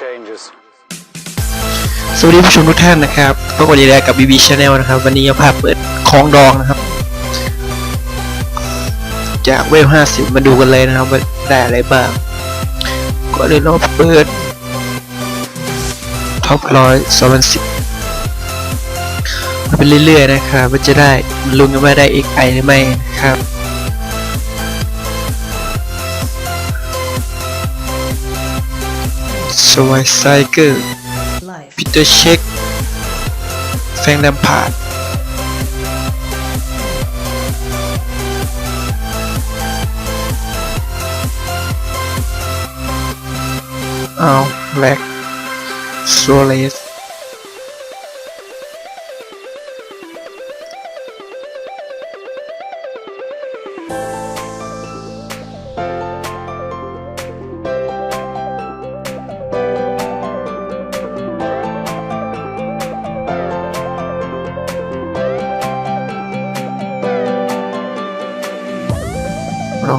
changes. สวัสดีผู้ชมทุกท่านนะครับพบกันอีกแล้วกับ BB Channel นะครับ วันนี้จะพาเปิดของดองนะครับ จากเวล50 มาดูกันเลยนะครับว่าได้อะไรบ้าง ก็เลยเราเปิดท็อปร้อยสองพันสิบมาไปเรื่อยๆนะครับว่าจะได้ลุ้นกันว่าได้ XI หรือไม่นะครับ สวายไซเกอร์ Life. ปีเตอร์เช็คแฟรงค์แลมพาร์ดเอาแล็กโซเลส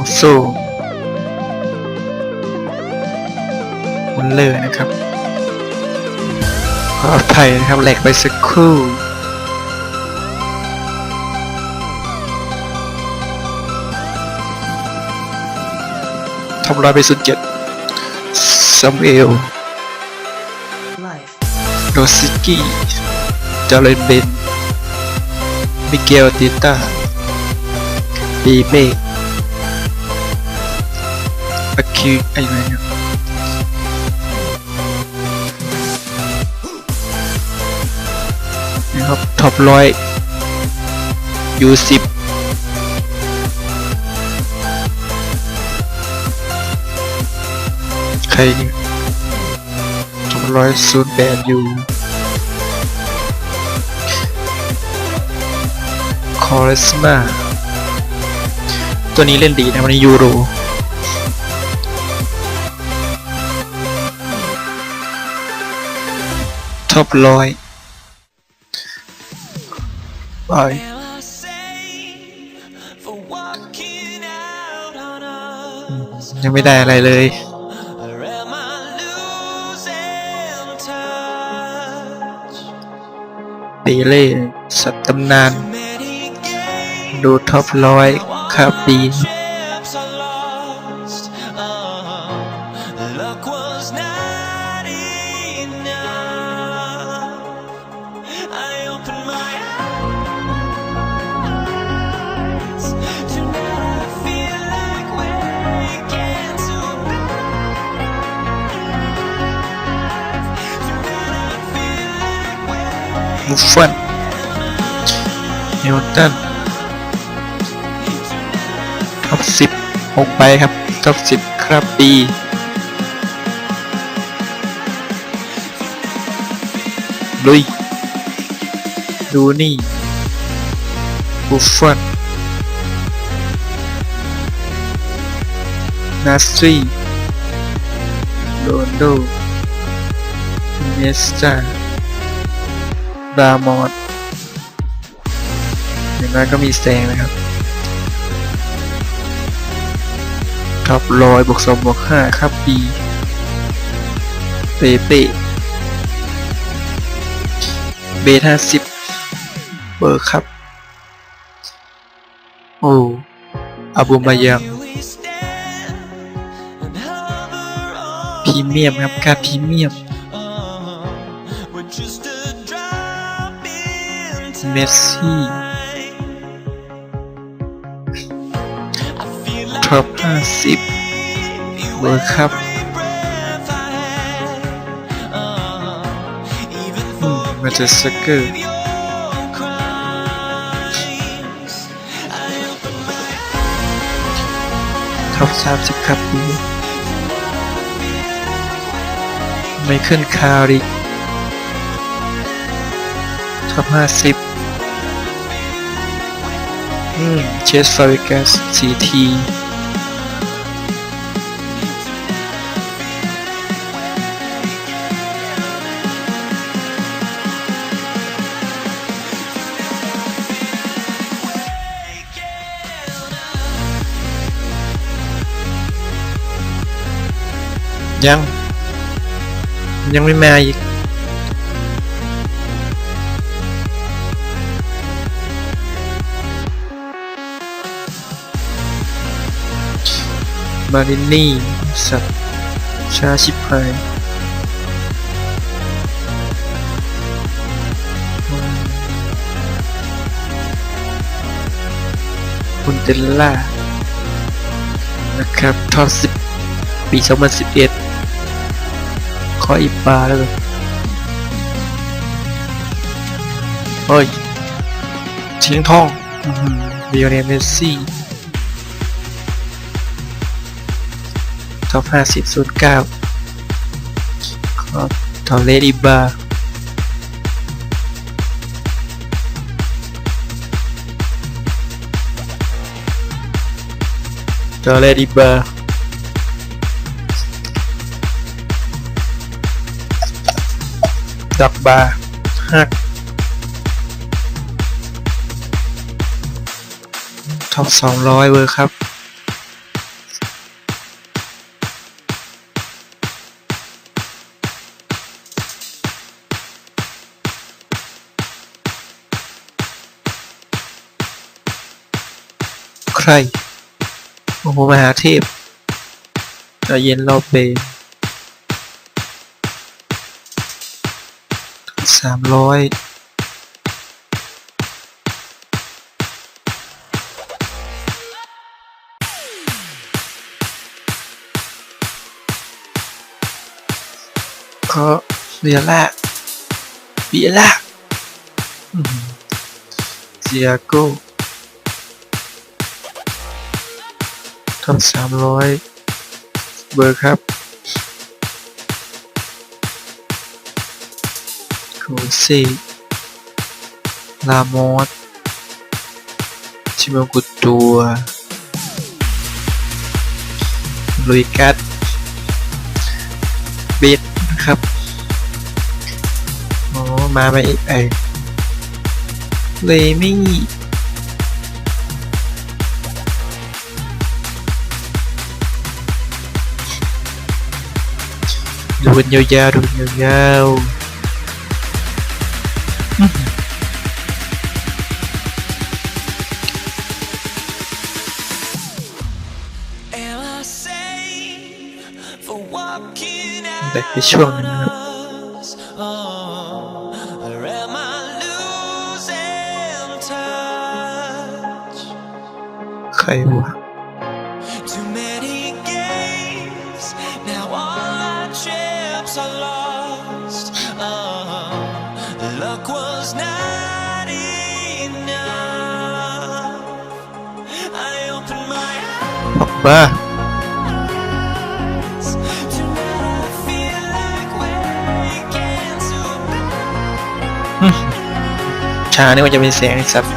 องสู้มันเลอนะครับขออภัยนะครับแหลกไปสักครู่ทำลายไปสุดเจ็ดซัมเอลโรซิกี้จาเลนเบนมิเกลติต้าปีเป้อะคิวไอ้ไรเนี่ยนะครับท็อปร้อยยูสิบใครท็อปร้อยศูนย์แปดยูคอริสมาตัวนี้เล่นดีนะวันนี้ยูโร ท็อปร้อยไปยังไม่ได้อะไรเลยปีเล่สัตตำนาน ดูท็อปร้อยคาปี waking มุฟฟันนิวตันท็อปสิบหกไปครับท็อปสิบครับปีลุยดูนี่บุฟฟอนนาสตรีโรนโดเนสตา รามอดอย่างน้อยก็มีแซงนะครับท็อปร้อยบวกสองบวกห้าครับปีเปเปเบทห้าสิบเบอร์ครับ โอ้อาบูมายังพรีเมียมครับค่าพรีเมียม เมสซี่ท็อป50เวอร์ครัพมาจากสักเกอร์ท็อป30ครับดีไม่ขึ้นคาริท็อป50 Hmm, Chase city, CT nhân nhân với ma gì? มารินี่ สัตว์ชาชิบหายคุณเตลล่า นะครับท็อปสิบปี 2011 ขออีกปาแล้วกันเฮ้ยเชียงทองเบียเนเมซี่ ท็อป50 09ขอทอเลดิบาร์ทอเลดิบาดับบาฮักท็อป200 เวอร์ครับ ใครโอ้โหมหาเทพใจเย็นรอบเบนสามร้อยก็เบียร่าเบียร่าเซียโก้ ทำสามร้อยเบอร์ครับโคซี่ลามอสชิมกุตัวลุยกัสเบสนะครับอ๋อมาไปอีกไอเลยไม่ ดูกันยาวๆดูกันยาว waking to ชานี่มันจะเป็นแสงไอ้สัตว์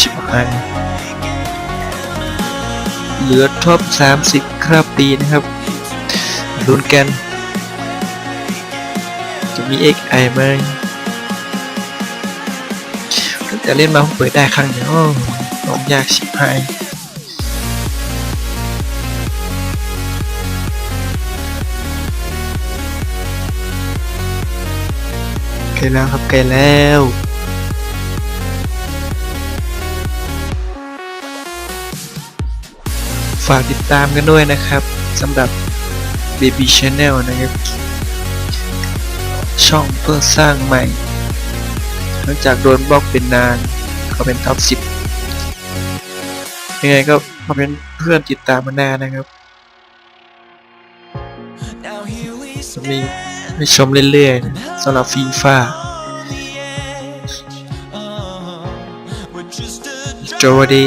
ชิบหายเหลือท็อป 30 ครับปีนะครับลุ้นกัน จะมี XI ไหมตั้งแต่เล่นมาผมเปิดได้ครั้งเดียวโอ้ลองยากชิบหาย กล้แล้วครับใกล้แล้วฝากติดตามกันด้วยนะครับสำหรับ Baby Channel นะครับ ช่องเพื่อสร้างใหม่หลังจากโดนบล็อกเป็นนานก็เป็นท็อป10ยังไงก็มาเป็นเพื่อนติดตามมาแน่นะครับ Now here we จะมี stand ไปชมเรื่อยๆสำหรับฟีฟ่าจอร์ดี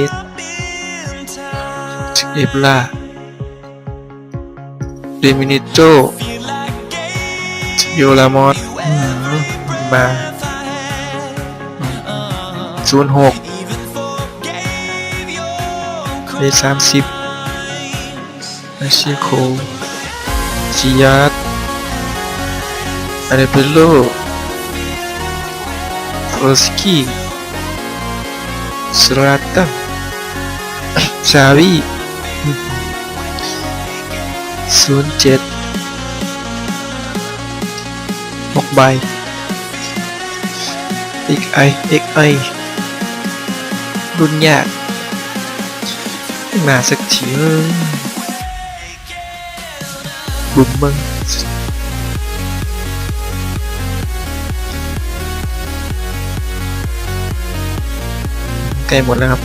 เอฟลาเดมินิโตโยลามอสมาศูนย์หกเลสามสิบอาชิโคจิยาร์ สกี้สราตันชาวีศูนย์เจ็ดใบ XI XI รุ่นยากมาสักทีเอ้ยบุ้มมึง ใกล้หมดแล้วครับ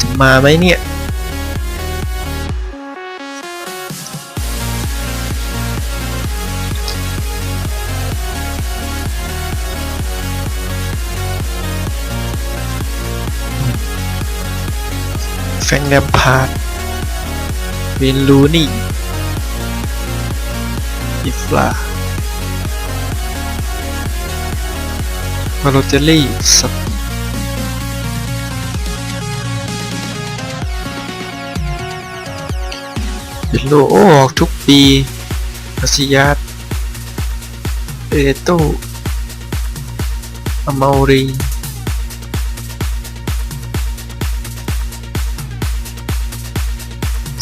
จะมาไหมเนี่ยแฟรงแลมพาร์ดเวนลูนี่อิฟลามาโรเจลลี่ส เบลโลโอออกทุกปีอาซิยาตเอโตอามารี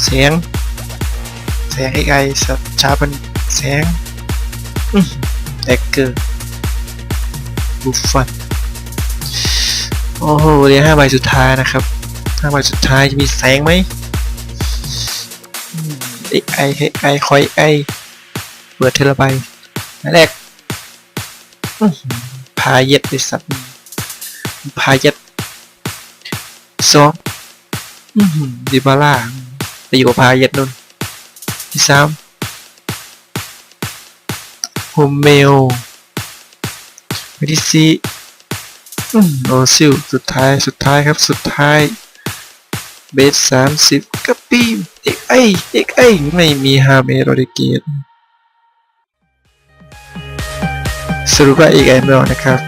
แสง แสงไอไอสัตว์ชาเป็นแสงแอคเกอร์บุฟฟันโอ้โหเดี๋ยวห้าใบสุดท้ายนะครับห้าใบสุดท้ายจะมีแสงไหม ไอ้ไอไอ้คอยไอเปิดเทละใบอันแรกอื้อหือพาเย็ดไอสัตว์พาเย็ดสองอื้อหือดิบาร่าไปอยู่กับพาเย็ดนุ่นที่สามโฮมเมลไปที่สี่โอซิลสุดท้ายสุดท้ายครับสุดท้ายเบสสามสิบกระปีม เอกไอเอกไอไม่มีฮาเมโรดิเกตสรุปว่าเอกไอไม่ออนะครับ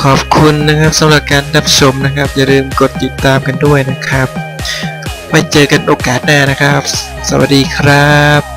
ขอบคุณนะครับสำหรับการรับชมนะครับ อย่าลืมกดติดตามกันด้วยนะครับไว้เจอกันโอกาสหน้านะครับ สวัสดีครับ